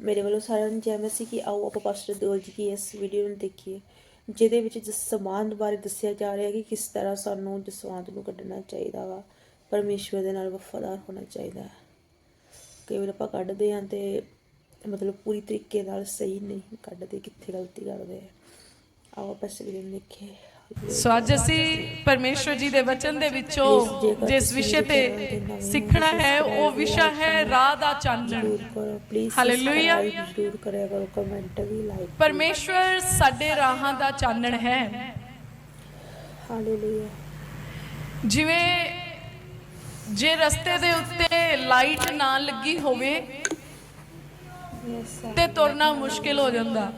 ਮੇਰੇ ਵੱਲੋਂ ਸਾਰਿਆਂ ਨੂੰ ਜੈ ਮਸੀਹ ਕਿ ਆਓ ਆਪਾਂ ਪਾਸਟਰ ਦਿਓਲ ਜੀ ਦੀ ਇਸ ਵੀਡੀਓ ਨੂੰ ਦੇਖੀਏ, ਜਿਹਦੇ ਵਿੱਚ ਜਸਵੰਤ ਬਾਰੇ ਦੱਸਿਆ ਜਾ ਰਿਹਾ ਹੈ ਕਿ ਕਿਸ ਤਰ੍ਹਾਂ ਸਾਨੂੰ ਜਸਵੰਤ ਨੂੰ ਕੱਢਣਾ ਚਾਹੀਦਾ ਵਾ, ਪਰਮੇਸ਼ਵਰ ਦੇ ਨਾਲ ਵਫਾਦਾਰ ਹੋਣਾ ਚਾਹੀਦਾ ਹੈ। ਕਈ ਵਾਰ ਆਪਾਂ ਕੱਢਦੇ ਹਾਂ ਤੇ ਮਤਲਬ ਪੂਰੀ ਤਰੀਕੇ ਨਾਲ ਸਹੀ ਨਹੀਂ ਕੱਢਦੇ, ਕਿੱਥੇ ਗਲਤੀ ਕਰਦੇ ਆ। ਆਓ ਆਪਾਂ ਇਸ ਵੀਡੀਓ ਨੂੰ ਦੇਖੀਏ। ਸੋ ਅੱਜ ਅਸੀਂ ਪਰਮੇਸ਼ਵਰ ਜੀ ਦੇ ਵਚਨ ਦੇ ਵਿੱਚੋਂ ਜਿਸ ਵਿਸ਼ੇ ਤੇ ਸਿੱਖਣਾ ਹੈ ਉਹ ਵਿਸ਼ਾ ਹੈ ਰਾਹ ਦਾ ਚਾਨਣ। ਹਾਲੇਲੂਇਆ। ਜ਼ਰੂਰ ਕਰਿਆ ਕਰੋ ਕਮੈਂਟ ਵੀ ਲਾਈਕ ਪਰਮੇਸ਼ਵਰ ਸਾਡੇ ਰਾਹਾਂ ਦਾ ਚਾਨਣ ਹੈ। ਹਾਲੇਲੂਇਆ ਜਿਵੇਂ ਜੇ ਰਸਤੇ ਦੇ ਉੱਤੇ ਲਾਈਟ ਨਾ ਲੱਗੀ ਹੋਵੇ ਤੇ ਤੁਰਨਾ ਮੁਸ਼ਕਿਲ ਹੋ ਜਾਂਦਾ।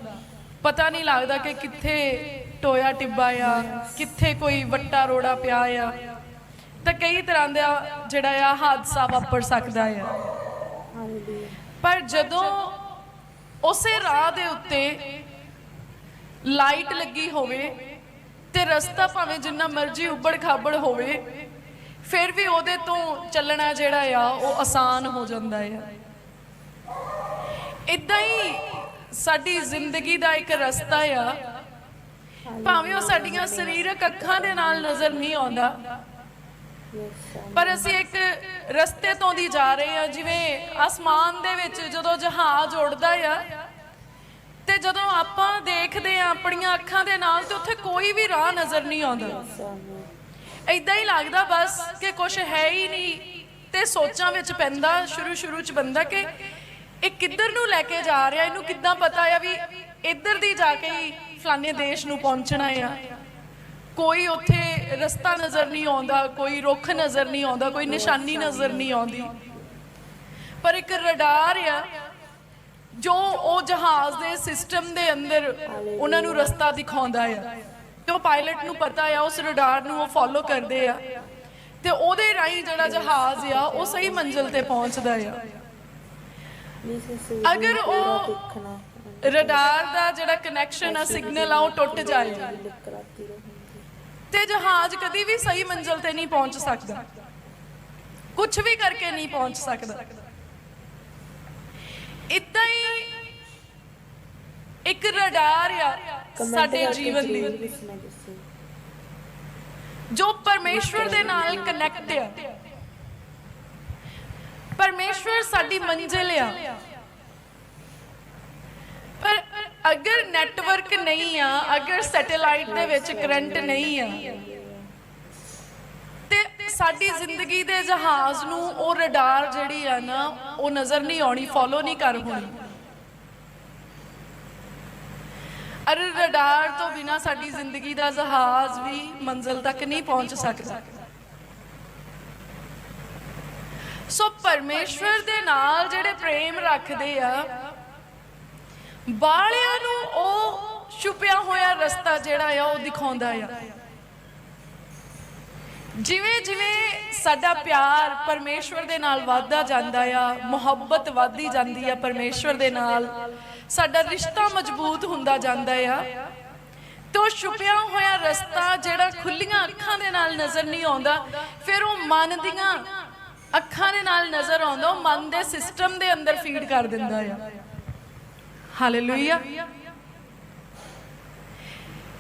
ਪਤਾ ਨਹੀਂ ਲੱਗਦਾ ਕਿ ਕਿੱਥੇ ਟੋਇਆ ਟਿੱਬਾ ਆ, ਕਿੱਥੇ ਕੋਈ ਵੱਟਾ ਰੋੜਾ ਪਿਆ ਆ। ਤਾਂ ਕਈ ਤਰ੍ਹਾਂ ਦਾ ਜਿਹੜਾ ਆ ਹਾਦਸਾ ਵਾਪਰ ਸਕਦਾ ਆ। ਪਰ ਜਦੋਂ ਉਸੇ ਰਾਹ ਦੇ ਉੱਤੇ ਲਾਈਟ ਲੱਗੀ ਹੋਵੇ ਤੇ ਰਸਤਾ ਭਾਵੇਂ ਜਿੰਨਾ ਮਰਜ਼ੀ ਉੱਬੜ ਖਾਬੜ ਹੋਵੇ, ਫਿਰ ਵੀ ਉਹਦੇ ਤੋਂ ਚੱਲਣਾ ਜਿਹੜਾ ਆ, ਉਹ ਆਸਾਨ ਹੋ ਜਾਂਦਾ ਆ। ਇਦਾਂ ਹੀ ਸਾਡੀ ਜ਼ਿੰਦਗੀ ਦਾ ਇੱਕ ਰਸਤਾ ਆ ਭਾਵੇਂ ਉਹ ਸਾਡੀਆਂ ਸਰੀਰਕ ਅੱਖਾਂ ਦੇ ਨਾਲ ਨਜ਼ਰ ਨਹੀਂ ਆਉਂਦਾ। ਪਰ ਅਸੀਂ ਇੱਕ ਰਸਤੇ ਤੋਂ ਦੀ ਜਾ ਰਹੇ ਹਾਂ, ਜਿਵੇਂ ਅਸਮਾਨ ਦੇ ਵਿੱਚ ਜਦੋਂ ਜਹਾਜ਼ ਉੱਡਦਾ ਆ, ਤੇ ਜਦੋਂ ਆਪਾਂ ਦੇਖਦੇ ਆ ਆਪਣੀਆਂ ਅੱਖਾਂ ਦੇ ਨਾਲ, ਤੇ ਉੱਥੇ ਕੋਈ ਵੀ ਰਾਹ ਨਜ਼ਰ ਨਹੀਂ ਆਉਂਦਾ। ਸਾਨੂੰ ਐਦਾਂ ਹੀ ਲੱਗਦਾ ਬਸ ਕਿ ਕੁਝ ਹੈ ਹੀ ਨਹੀਂ, ਤੇ ਸੋਚਾਂ ਵਿੱਚ ਪੈਂਦਾ ਸ਼ੁਰੂ ਸ਼ੁਰੂ ਚ ਬੰਦਾ ਕਿ ਇਹ ਕਿੱਧਰ ਨੂੰ ਲੈ ਕੇ ਜਾ ਰਿਹਾ, ਇਹਨੂੰ ਕਿੱਦਾਂ ਪਤਾ ਆ ਵੀ ਇੱਧਰ ਦੀ ਜਾ ਕੇ ਹੀ ਫਲਾਣੇ ਦੇਸ਼ ਨੂੰ ਪਹੁੰਚਣਾ ਆ। ਕੋਈ ਉੱਥੇ ਰਸਤਾ ਨਜ਼ਰ ਨਹੀਂ ਆਉਂਦਾ, ਕੋਈ ਰੁੱਖ ਨਜ਼ਰ ਨਹੀਂ ਆਉਂਦਾ, ਕੋਈ ਨਿਸ਼ਾਨੀ ਨਜ਼ਰ ਨਹੀਂ ਆਉਂਦੀ। ਪਰ ਇੱਕ ਰਡਾਰ ਆ, ਜੋ ਉਹ ਜਹਾਜ਼ ਦੇ ਸਿਸਟਮ ਦੇ ਅੰਦਰ ਉਹਨਾਂ ਨੂੰ ਰਸਤਾ ਦਿਖਾਉਂਦਾ ਆ। ਤੇ ਉਹ ਪਾਇਲਟ ਨੂੰ ਪਤਾ ਆ, ਉਸ ਰਡਾਰ ਨੂੰ ਉਹ ਫੋਲੋ ਕਰਦੇ ਆ। ਤੇ ਉਹਦੇ ਰਾਹੀਂ ਜਿਹੜਾ ਜਹਾਜ਼ ਆ, ਉਹ ਸਹੀ ਮੰਜ਼ਿਲ ਤੇ ਪਹੁੰਚਦਾ ਆ। ਅਗਰ ਉਹ ਰਡਾਰ ਦਾ ਜਿਹੜਾ ਕਨੈਕਸ਼ਨ ਆ ਸਿਗਨਲ ਆ ਉਹ ਟੁੱਟ ਜਾਏ। ਤੇ ਜਹਾਜ਼ ਕਦੀ ਵੀ ਸਹੀ ਮੰਜ਼ਿਲ ਤੇ ਨਹੀਂ ਪਹੁੰਚ ਸਕਦਾ। ਕੁਝ ਵੀ ਕਰਕੇ ਨਹੀਂ ਪਹੁੰਚ ਸਕਦਾ। ਇਦਾਂ ਹੀ ਇੱਕ ਰਡਾਰ ਆ ਸਾਡੇ ਜੀਵਨ ਦੀ। ਜੋ ਪਰਮੇਸ਼ਵਰ ਦੇ ਨਾਲ ਕਨੈਕਟ ਆ। ਪਰਮੇਸ਼ਵਰ ਸਾਡੀ ਮੰਜ਼ਿਲ ਆ। ਅਗਰ ਨੈਟਵਰਕ ਨਹੀਂ ਆ, ਅਗਰ ਸੈਟੇਲਾਈਟ ਦੇ ਵਿੱਚ ਕਰੰਟ ਨਹੀਂ ਆ, ਤੇ ਸਾਡੀ ਜ਼ਿੰਦਗੀ ਦੇ ਜਹਾਜ਼ ਨੂੰ ਉਹ ਰਡਾਰ ਜਿਹੜੀ ਆ ਨਾ, ਉਹ ਨਜ਼ਰ ਨਹੀਂ ਆਉਣੀ ਫੋਲੋ ਨਹੀਂ ਕਰ ਹੋਣੀ। ਅਰ ਰਡਾਰ ਤੋਂ ਬਿਨਾ ਸਾਡੀ ਜ਼ਿੰਦਗੀ ਦਾ ਜਹਾਜ਼ ਵੀ ਮੰਜ਼ਿਲ ਤੱਕ ਨਹੀਂ ਪਹੁੰਚ ਸਕਦਾ। ਸੋ ਪਰਮੇਸ਼ਵਰ ਦੇ ਨਾਲ ਜਿਹੜੇ ਪ੍ਰੇਮ ਰੱਖਦੇ ਆ ਬਾਲਿਆਂ ਛੁਪਿਆ ਹੋਇਆ ਰਸਤਾ ਜਿਹੜਾ ਆ, ਉਹ ਦਿਖਾਉਂਦਾ ਆ। ਜਿਵੇਂ ਜਿਵੇਂ ਸਾਡਾ ਪਿਆਰ ਪਰਮੇਸ਼ਵਰ ਦੇ ਨਾਲ ਵੱਧਦਾ ਜਾਂਦਾ ਆ, ਮੁਹੱਬਤ ਵੱਧਦੀ ਜਾਂਦੀ ਆ ਪਰਮੇਸ਼ਵਰ ਦੇ ਨਾਲ, ਸਾਡਾ ਰਿਸ਼ਤਾ ਮਜ਼ਬੂਤ ਹੁੰਦਾ ਜਾਂਦਾ ਆ। ਤੇ ਉਹ ਛੁਪਿਆ ਹੋਇਆ ਰਸਤਾ ਜਿਹੜਾ ਖੁੱਲੀਆਂ ਅੱਖਾਂ ਦੇ ਨਾਲ ਨਜ਼ਰ ਨਹੀਂ ਆਉਂਦਾ, ਫਿਰ ਉਹ ਮਨ ਦੀਆਂ ਅੱਖਾਂ ਦੇ ਨਾਲ ਨਜ਼ਰ ਆਉਂਦਾ, ਉਹ ਮਨ ਦੇ ਸਿਸਟਮ ਦੇ ਅੰਦਰ ਫੀਡ ਕਰ ਦਿੰਦਾ ਆ। ਹਾਲੇਲੂਇਆ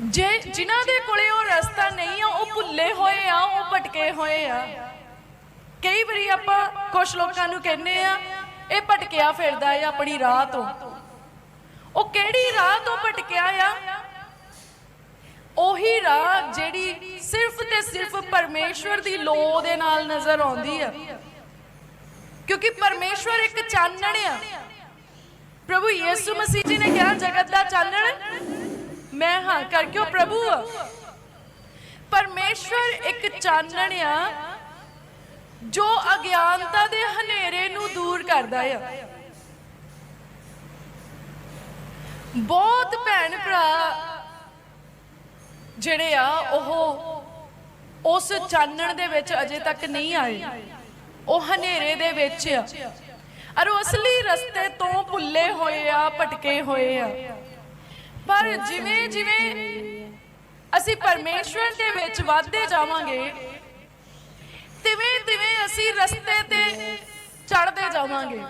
ਜੇ ਜਿਨ੍ਹਾਂ ਦੇ ਕੋਲੇ ਉਹ ਰਸਤਾ ਨਹੀਂ ਆ, ਉਹ ਭੁੱਲੇ ਹੋਏ ਆ, ਉਹ ਭਟਕੇ ਹੋਏ ਆ। ਕਈ ਵਾਰੀ ਆਪਾਂ ਕੁਝ ਲੋਕਾਂ ਨੂੰ ਕਹਿੰਦੇ ਆ, ਇਹ ਭਟਕਿਆ ਫਿਰਦਾ ਹੈ ਆਪਣੀ ਰਾਹ ਤੋਂ। ਉਹ ਕਿਹੜੀ ਰਾਹ ਤੋਂ ਭਟਕਿਆ ਆ? ਉਹੀ ਰਾਹ ਜਿਹੜੀ ਸਿਰਫ ਤੇ ਸਿਰਫ ਪਰਮੇਸ਼ਵਰ ਦੀ ਲੋ ਦੇ ਨਾਲ ਨਜ਼ਰ ਆਉਂਦੀ ਆ। ਕਿਉਂਕਿ ਪਰਮੇਸ਼ਵਰ ਇੱਕ ਚਾਨਣ ਆ। ਪ੍ਰਭੂ ਯੀਸੂ ਮਸੀਹ ਜੀ ਨੇ ਕਿਹਾ, ਜਗਤ ਦਾ ਚਾਨਣ ਮੈਂ ਹਾਂ, ਕਰਕੇ ਉਹ ਪ੍ਰਭੂ ਆ। ਪਰਮੇਸ਼ਵਰ ਇੱਕ ਚਾਨਣ ਆ, ਜੋ ਅਗਿਆਨਤਾ ਦੇ ਹਨੇਰੇ ਨੂੰ ਦੂਰ ਕਰਦਾ ਆ। ਬਹੁਤ ਭੈਣ ਭਰਾ ਜਿਹੜੇ ਆ, ਉਹ ਉਸ ਚਾਨਣ ਦੇ ਵਿੱਚ ਅਜੇ ਤੱਕ ਨਹੀਂ ਆਏ। ਉਹ ਹਨੇਰੇ ਦੇ ਵਿੱਚ ਆ। ਅਰ ਉਹ ਅਸਲੀ ਰਸਤੇ ਤੋਂ ਭੁੱਲੇ ਹੋਏ ਆ, ਭਟਕੇ ਹੋਏ ਆ। ਪਰ ਜਿਵੇਂ ਜਿਵੇਂ ਅਸੀਂ ਪਰਮੇਸ਼ਵਰ ਦੇ ਵਿੱਚ ਵਧਦੇ ਜਾਵਾਂਗੇ ਤਿਵੇਂ ਤਿਵੇਂ ਅਸੀਂ ਰਸਤੇ ਤੇ ਚੜ੍ਹਦੇ ਜਾਵਾਂਗੇ।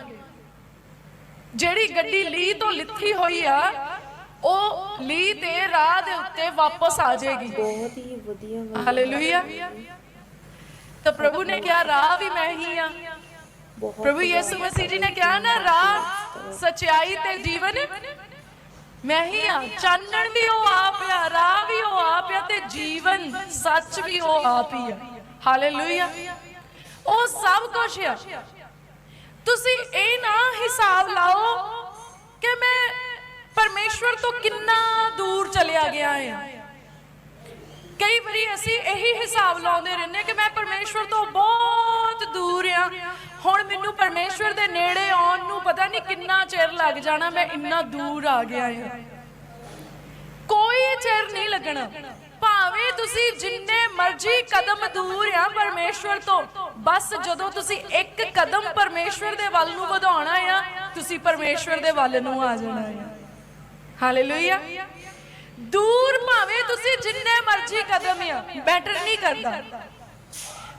ਜਿਹੜੀ ਗੱਡੀ ਲੀ ਤੋਂ ਲਿੱਥੀ ਹੋਈ ਆ ਉਹ ਲੀ ਤੇ ਰਾਹ ਦੇ ਉੱਤੇ ਵਾਪਸ ਆ ਜਾਏਗੀ। ਬਹੁਤ ਹੀ ਵਧੀਆ ਹਾਲੇਲੂਇਆ ਤਾਂ ਪ੍ਰਭੂ ਨੇ ਕਿਹਾ ਰਾਹ ਵੀ ਮੈਂ ਹੀ ਆ। ਪ੍ਰਭੂ ਯਿਸੂ ਮਸੀਹ ਜੀ ਨੇ ਕਿਹਾ ਨਾ ਰਾਹ ਸਚਾਈ ਤੇ ਜੀਵਨ ਮੈਂ ਹੀ ਆ। ਚਾਨਣ ਵੀ ਉਹ ਆਪ ਆ, ਰਾਹ ਵੀ ਉਹ ਆਪ ਆ ਤੇ ਜੀਵਨ ਸੱਚ ਵੀ ਉਹ ਆਪ ਹੀ ਆ। ਹਾਲੇਲੂਇਆ। ਉਹ ਸਭ ਕੁਝ ਆ। ਤੁਸੀਂ ਇਹ ਨਾ ਹਿਸਾਬ ਲਾਓ ਕਿ ਮੈਂ ਪਰਮੇਸ਼ਵਰ ਤੋਂ ਕਿੰਨਾ ਦੂਰ ਚਲਿਆ ਗਿਆ ਹਾਂ। ਕਈ ਵਾਰੀ ਅਸੀਂ ਇਹੀ ਹਿਸਾਬ ਲਾਉਂਦੇ ਰਹਿੰਦੇ ਕਿ ਮੈਂ ਪਰਮੇਸ਼ਵਰ ਤੋਂ ਬਹੁਤ ਦੂਰ ਆ। ਹੁਣ ਮੈਨੂੰ ਪਰਮੇਸ਼ਵਰ ਦੇ ਨੇੜੇ ਆਉਣ ਨੂੰ ਪਤਾ ਨਹੀਂ ਕਿੰਨਾ ਚਿਰ ਲੱਗ ਜਾਣਾ, ਮੈਂ ਇੰਨਾ ਦੂਰ ਆ ਗਿਆ ਹਾਂ। ਕੋਈ ਚਿਰ ਨਹੀਂ ਲੱਗਣਾ। ਭਾਵੇਂ ਤੁਸੀਂ ਜਿੰਨੇ ਮਰਜ਼ੀ ਕਦਮ ਦੂਰ ਆ ਪਰਮੇਸ਼ਵਰ ਤੋਂ, ਬਸ ਜਦੋਂ ਤੁਸੀਂ ਇੱਕ ਕਦਮ ਪਰਮੇਸ਼ਵਰ ਦੇ ਵੱਲ ਨੂੰ ਵਧਾਉਣਾ ਆ, ਤੁਸੀਂ ਪਰਮੇਸ਼ਵਰ ਦੇ ਵੱਲ ਨੂੰ ਆ ਜਾਣਾ ਆ। ਹਾਲੇਲੂਇਆ ਦੂਰ ਭਾਵੇਂ ਤੁਸੀਂ ਜਿੰਨੇ ਮਰਜ਼ੀ ਕਦਮ ਆ ਬੈਟਰ ਨਹੀਂ ਕਰਦਾ।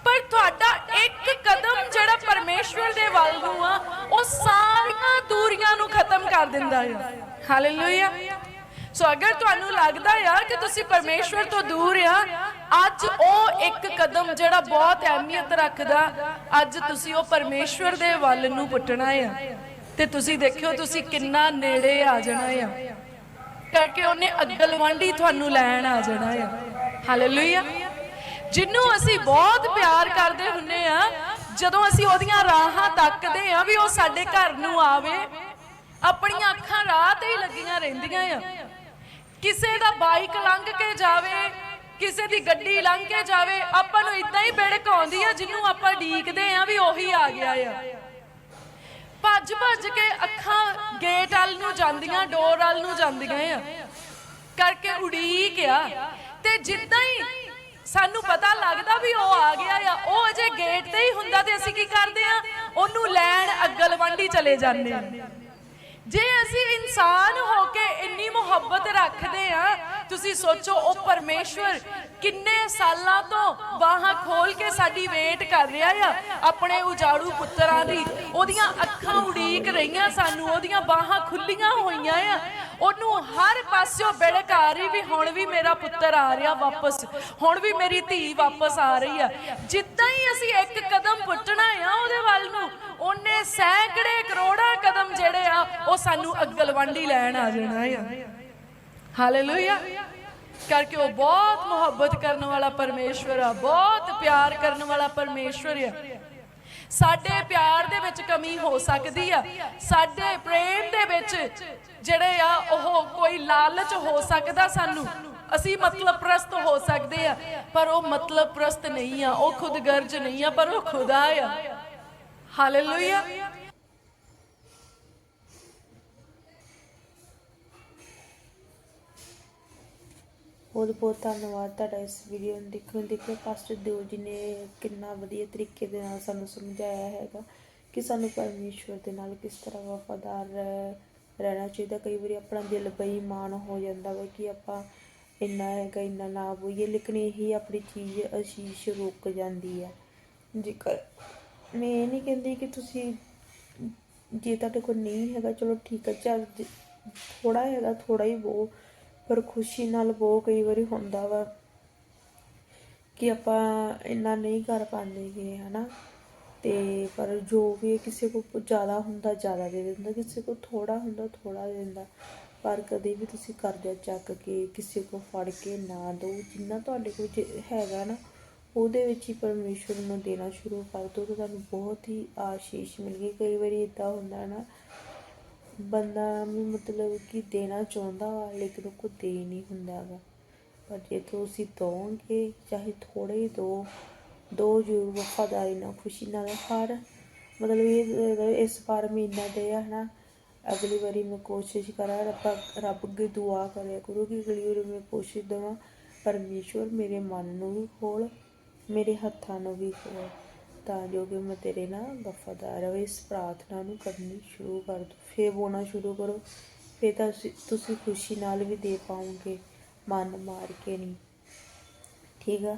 ਪਰ ਤੁਹਾਡਾ ਇੱਕ ਕਦਮ ਜਿਹੜਾ ਪਰਮੇਸ਼ਵਰ ਦੇ ਵੱਲ ਨੂੰ ਆ, ਉਹ ਸਾਰੀਆਂ ਦੂਰੀਆਂ ਨੂੰ ਖਤਮ ਕਰ ਦਿੰਦਾ ਹੈ ਹਾਲੇਲੂਇਆ ਸੋ ਅਗਰ ਤੁਹਾਨੂੰ ਲੱਗਦਾ ਆ ਕਿ ਤੁਸੀਂ ਪਰਮੇਸ਼ਵਰ ਤੋਂ ਦੂਰ ਆ, ਅੱਜ ਉਹ ਇੱਕ ਕਦਮ ਜਿਹੜਾ ਬਹੁਤ ਅਹਿਮੀਅਤ ਰੱਖਦਾ, ਅੱਜ ਤੁਸੀਂ ਉਹ ਪਰਮੇਸ਼ਵਰ ਦੇ ਵੱਲ ਨੂੰ ਪੁੱਟਣਾ ਆ। ਤੇ ਤੁਸੀਂ ਦੇਖਿਓ ਤੁਸੀਂ ਕਿੰਨਾ ਨੇੜੇ ਆ ਜਾਣਾ ਆ। ਕਰਕੇ ਉਹਨੇ ਅਗਲਵਾਂਡੀ ਤੁਹਾਨੂੰ ਲੈਣ ਆ ਜਾਣਾ ਆ। ਹਾਲੇਲੂਇਆ ਜਿਹਨੂੰ ਅਸੀਂ ਬਹੁਤ ਪਿਆਰ ਕਰਦੇ ਹੁੰਨੇ ਆ, ਜਦੋਂ ਅਸੀਂ ਉਹਦੀਆਂ ਰਾਹਾਂ ਤੱਕਦੇ ਆ ਵੀ ਉਹ ਸਾਡੇ ਘਰ ਨੂੰ ਆਵੇ, ਆਪਣੀਆਂ ਅੱਖਾਂ ਰਾਹ ਤੇ ਹੀ ਲੱਗੀਆਂ ਰਹਿੰਦੀਆਂ ਆ। ਕਿਸੇ ਦਾ ਬਾਈਕ ਲੰਘ ਕੇ ਜਾਵੇ, ਕਿਸੇ ਦੀ ਗੱਡੀ ਲੰਘ ਕੇ ਜਾਵੇ, ਆਪਾਂ ਨੂੰ ਇਦਾਂ ਹੀ ਬਿੜਕ ਆਉਂਦੀ ਆ ਜਿਹਨੂੰ ਆਪਾਂ ਢੀਕਦੇ ਆ ਵੀ ਉਹੀ ਆ ਗਿਆ ਆ। ਭੱਜ ਭੱਜ ਕੇ ਅੱਖਾਂ ਗੇਟ ਵੱਲ ਨੂੰ ਜਾਂਦੀਆਂ ਡੋਰ ਵੱਲ ਨੂੰ ਜਾਂਦੀਆਂ ਆ। ਕਰਕੇ ਉਡੀਕ ਆ। ਤੇ ਜਿੱਦਾਂ ਹੀ ਸਾਨੂੰ ਪਤਾ ਲੱਗਦਾ ਵੀ ਉਹ ਆ ਗਿਆ ਆ, ਉਹ ਅਜੇ ਗੇਟ ਤੇ ਹੀ ਹੁੰਦਾ ਤੇ ਅਸੀਂ ਕੀ ਕਰਦੇ ਆ? ਉਹਨੂੰ ਲੈਣ ਅਗਲਵੰਡੀ ਚਲੇ ਜਾਂਦੇ ਆ। ਜੇ ਅਸੀਂ ਇਨਸਾਨ ਹੋ ਕੇ ਇੰਨੀ ਮੁਹੱਬਤ ਰੱਖਦੇ ਆ, ਤੁਸੀਂ ਸੋਚੋ, ਉਹ ਪਰਮੇਸ਼ਵਰ ਕਿੰਨੇ ਸਾਲਾਂ ਤੋਂ ਬਾਹਾਂ ਖੋਲ ਕੇ ਸਾਡੀ ਵੇਟ ਕਰ ਰਿਹਾ ਆ, ਆਪਣੇ ਉਜਾੜੂ ਪੁੱਤਰਾਂ ਦੀ। ਉਹਦੀਆਂ ਅੱਖਾਂ ਉਡੀਕ ਰਹੀਆਂ ਸਾਨੂੰ, ਉਹਦੀਆਂ ਬਾਹਾਂ ਖੁੱਲੀਆਂ ਹੋਈਆਂ ਆ। ਉਹਨੂੰ ਹਰ ਪਾਸਿਓਂ ਬਿੜਕ ਆ ਰਹੀ ਵੀ ਹੁਣ ਵੀ ਮੇਰਾ ਪੁੱਤਰ ਆ ਰਿਹਾ ਵਾਪਸ, ਹੁਣ ਵੀ ਮੇਰੀ ਧੀ ਵਾਪਸ ਆ ਰਹੀ ਆ। ਜਿੱਦਾਂ ਹੀ ਅਸੀਂ ਇੱਕ ਕਦਮ ਪੁੱਟਣਾ ਆ ਉਹਦੇ ਵੱਲ ਨੂੰ ਉਹਨੇ ਸੈਂਕੜੇ ਕਰੋੜਾਂ ਕਦਮ ਜਿਹੜੇ ਆ, ਉਹ ਸਾਨੂੰ ਅਗਲਵੰਡੀ ਲੈਣ ਆ ਜਾਣਾ ਆ। ਹਾਲੇਲੂਇਆ ਕਰਕੇ ਉਹ ਬਹੁਤ ਮੁਹੱਬਤ ਕਰਨ ਵਾਲਾ ਪਰਮੇਸ਼ਵਰ ਆ, ਬਹੁਤ ਪਿਆਰ ਕਰਨ ਵਾਲਾ ਪਰਮੇਸ਼ਵਰ ਆ। ਸਾਡੇ ਪਿਆਰ ਦੇ ਵਿੱਚ ਕਮੀ ਹੋ ਸਕਦੀ ਆ। ਸਾਡੇ ਪ੍ਰੇਮ ਦੇ ਵਿੱਚ ਜਿਹੜੇ ਆ, ਉਹ ਕੋਈ ਲਾਲਚ ਹੋ ਸਕਦਾ ਸਾਨੂੰ। ਅਸੀਂ ਮਤਲਬ ਪ੍ਰਸਤ ਹੋ ਸਕਦੇ ਆ, ਪਰ ਉਹ ਮਤਲਬ ਪ੍ਰਸਤ ਨਹੀਂ ਆ, ਉਹ ਖੁਦਗਰਜ ਨਹੀਂ ਆ, ਪਰ ਉਹ ਖੁਦਾ ਆ। ਹਾਲੇਲੂਇਆ ਬਹੁਤ ਬਹੁਤ ਧੰਨਵਾਦ ਤੁਹਾਡਾ ਇਸ ਵੀਡੀਓ ਨੂੰ ਦੇਖਣ ਦੇਖੋ ਪਾਸਟਰ ਦਿਓ ਜੀ ਨੇ ਕਿੰਨਾ ਵਧੀਆ ਤਰੀਕੇ ਦੇ ਨਾਲ ਸਾਨੂੰ ਸਮਝਾਇਆ ਹੈਗਾ ਕਿ ਸਾਨੂੰ ਪਰਮੇਸ਼ਵਰ ਦੇ ਨਾਲ ਕਿਸ ਤਰ੍ਹਾਂ ਵਫਾਦਾਰ ਰਹਿ- ਰਹਿਣਾ ਚਾਹੀਦਾ। ਕਈ ਵਾਰੀ ਆਪਣਾ ਦਿਲ ਬੇਈਮਾਨ ਹੋ ਜਾਂਦਾ ਵਾ ਕਿ ਆਪਾਂ ਇੰਨਾ ਹੈਗਾ, ਇੰਨਾ ਨਾ ਹੋਈਏ ਲੇਕਿਨ ਇਹੀ ਆਪਣੀ ਚੀਜ਼ ਅਸ਼ੀਸ਼ ਰੁਕ ਜਾਂਦੀ ਹੈ। ਜੇਕਰ ਮੈਂ ਇਹ ਨਹੀਂ ਕਹਿੰਦੀ ਕਿ ਤੁਸੀਂ ਜੇ ਤੁਹਾਡੇ ਕੋਲ ਨਹੀਂ ਹੈਗਾ, ਚਲੋ ਠੀਕ ਹੈ ਚੱਲ ਥੋੜਾ ਹੈਗਾ ਥੋੜਾ ਹੀ ਬੋ, ਪਰ ਖੁਸ਼ੀ ਨਾਲ ਬੋ ਕਈ ਵਾਰੀ ਹੁੰਦਾ ਵਾ ਕਿ ਆਪਾਂ ਇੰਨਾ ਨਹੀਂ ਕਰ ਪਾਉਂਦੇਗੇ ਹਨਾ? ਤੇ ਪਰ ਜੋ ਵੀ ਕਿਸੇ ਕੋ ਜ਼ਿਆਦਾ ਹੁੰਦਾ, ਜ਼ਿਆਦਾ ਦੇ ਦਿੰਦਾ, ਕਿਸੇ ਕੋ ਥੋੜਾ ਹੁੰਦਾ ਥੋੜਾ ਦੇ ਦਿੰਦਾ। ਪਰ ਕਦੇ ਵੀ ਤੁਸੀਂ ਕਰਜ਼ਾ ਚੱਕ ਕੇ ਕਿਸੇ ਕੋ ਫੜ ਕੇ ਨਾ ਦਿਓ ਜਿੰਨਾ ਤੁਹਾਡੇ ਕੋਲ ਜੇ- ਹੈਗਾ ਨਾ ਉਹਦੇ ਵਿੱਚ ਹੀ ਪਰਮੇਸ਼ਵਰ ਨੂੰ ਦੇਣਾ ਸ਼ੁਰੂ ਕਰ ਦਿਓ ਤਾਂ ਤੁਹਾਨੂੰ ਬਹੁਤ ਹੀ ਆਸ਼ੀਸ਼ ਮਿਲੇਗੀ ਕਈ ਵਾਰੀ ਇਦਾਂ ਹੁੰਦਾ ਨਾ, ਬੰਦਾ ਵੀ ਮਤਲਬ ਕਿ ਦੇਣਾ ਚਾਹੁੰਦਾ ਵਾ, ਲੇਕਿਨ ਉਹ ਕੋ ਦੇ ਨਹੀਂ ਹੁੰਦਾ ਗਾ ਪਰ ਜੇ ਤੁਸੀਂ ਦੋਗੇ, ਚਾਹੇ ਥੋੜੇ ਹੀ ਦੋ ਦੋ ਜ਼ਰੂਰ ਵਫਾਦਾਰੀ ਨਾਲ, ਖੁਸ਼ੀ ਨਾਲ, ਹਰ ਮਤਲਬ ਇਹ ਇਸ ਵਾਰ ਮਹੀਨਾ ਦੇ ਆ ਹਨਾ, ਅਗਲੀ ਵਾਰੀ ਮੈਂ ਕੋਸ਼ਿਸ਼ ਕਰਾਂ ਰੱਬਾ, ਰੱਬ ਅੱਗੇ ਦੁਆ ਕਰਿਆ ਕਰੋ ਕਿ ਅਗਲੀ ਵਾਰੀ ਮੈਂ ਕੋਸ਼ਿਸ਼ ਦੇਵਾਂ ਪਰਮੇਸ਼ਵਰ ਮੇਰੇ ਮਨ ਨੂੰ ਵੀ ਖੋਲ। ਮੇਰੇ ਹੱਥਾਂ ਨੂੰ ਵੀ ਖੋਲ ਤਾਂ ਜੋ ਕਿ ਮੈਂ ਤੇਰੇ ਨਾਲ ਵਫਾਦਾਰ ਰਹਾਂ ਇਸ ਪ੍ਰਾਰਥਨਾ ਨੂੰ ਕਰਨੀ ਸ਼ੁਰੂ ਕਰ ਦੋ ਫੇਰ ਬੋਲਣਾ ਸ਼ੁਰੂ ਕਰੋ ਫੇਰ ਤਾਂ ਤੁਸੀਂ- ਤੁਸੀਂ ਖੁਸ਼ੀ ਨਾਲ ਵੀ ਦੇ ਪਾਓਗੇ ਮਨ ਮਾਰ ਕੇ ਨਹੀਂ ਠੀਕ ਆ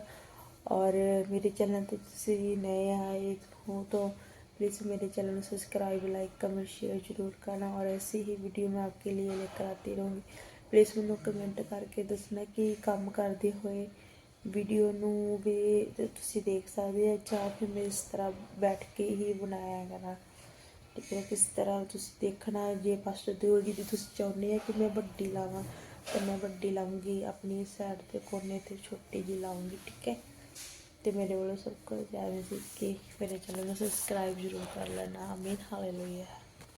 ਔਰ ਮੇਰੇ ਚੈਨਲ ਤੇ ਤੁਸੀਂ ਨਏ ਆਏ ਹੋ ਤਾਂ प्लीज़ मेरे चैनल को सब्सक्राइब लाइक कमेंट शेयर जरूर करना और ऐसी ही वीडियो मैं आपके लिए लेकर आती रहूँगी ਪਲੀਜ਼ ਮੈਨੂੰ ਕਮੈਂਟ ਕਰਕੇ ਦੱਸਣਾ ਕਿ ਕੰਮ ਕਰਦੇ ਹੋਏ ਵੀਡੀਓ ਨੂੰ ਵੀ ਤੁਸੀਂ ਦੇਖ ਸਕਦੇ ਆ, ਜਾਂ ਫਿਰ ਮੈਂ ਇਸ ਤਰ੍ਹਾਂ ਬੈਠ ਕੇ ਹੀ ਬਣਾਇਆ ਕਰਾਂ ਠੀਕ ਹੈ ਕਿਸ ਤਰ੍ਹਾਂ ਤੁਸੀਂ ਦੇਖਣਾ, ਜੇ ਪਾਸਟਰ ਦਿਓਲ ਜੀ ਦੀ ਤੁਸੀਂ ਚਾਹੁੰਦੇ ਆ ਕਿ ਮੈਂ ਵੱਡੀ ਲਾਵਾਂ, ਤਾਂ ਮੈਂ ਵੱਡੀ ਲਾਉਂਗੀ ਆਪਣੀ ਸਾਈਡ ਤੇ ਕੋਨੇ ਤੇ ਛੋਟੀ ਜੀ ਲਾਉਂਗੀ ਠੀਕ ਹੈ? ਤੇ ਮੇਰੇ ਵੱਲੋਂ ਸਭ ਕੁਝ ਜਾਵੇ ਸੀ ਕਿ ਮੇਰੇ ਚੈਨਲ ਨੂੰ ਸਬਸਕ੍ਰਾਈਬ ਜ਼ਰੂਰ ਕਰ ਲੈਣਾ ਆਮੀਨ ਹਾਲੇਲੂਇਆ